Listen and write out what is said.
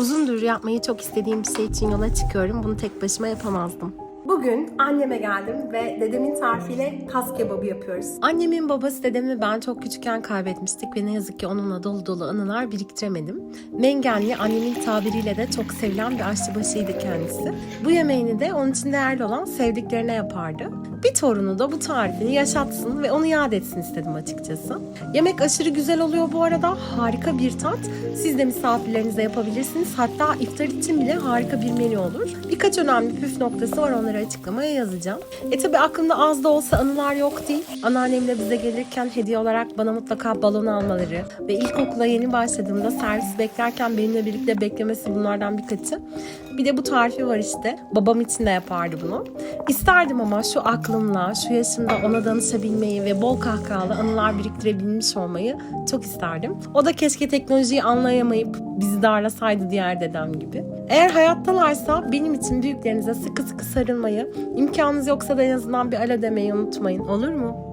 Uzundur yapmayı çok istediğim bir şey için yola çıkıyorum. Bunu tek başıma yapamazdım. Bugün anneme geldim ve dedemin tarifiyle kas kebabı yapıyoruz. Annemin babası dedemi ben çok küçükken kaybetmiştik ve ne yazık ki onunla dolu dolu anılar biriktiremedim. Mengenli annemin tabiriyle de çok sevilen bir aşçıbaşıydı kendisi. Bu yemeğini de onun için değerli olan sevdiklerine yapardı. Bir torunu da bu tarifini yaşatsın ve onu yad etsin istedim açıkçası. Yemek aşırı güzel oluyor bu arada. Harika bir tat. Siz de misafirlerinize yapabilirsiniz. Hatta iftar için bile harika bir menü olur. Birkaç önemli püf noktası var onları açıklamaya yazacağım. E tabi aklımda az da olsa anılar yok değil. Anneannemle bize gelirken hediye olarak bana mutlaka balon almaları ve ilkokula yeni başladığımda servis beklerken benimle birlikte beklemesi bunlardan birkaçı. Bir de bu tarifi var işte. Babam için de yapardı bunu. İsterdim ama şu aklımla, şu yaşımda ona danışabilmeyi ve bol kahkahalı anılar biriktirebilmiş olmayı çok isterdim. O da keşke teknolojiyi anlayamayıp bizi darlasaydı diğer dedem gibi. Eğer hayattalarsa benim için büyüklerinize sıkı sıkı sarılmayı, imkanınız yoksa da en azından bir alo demeyi unutmayın olur mu?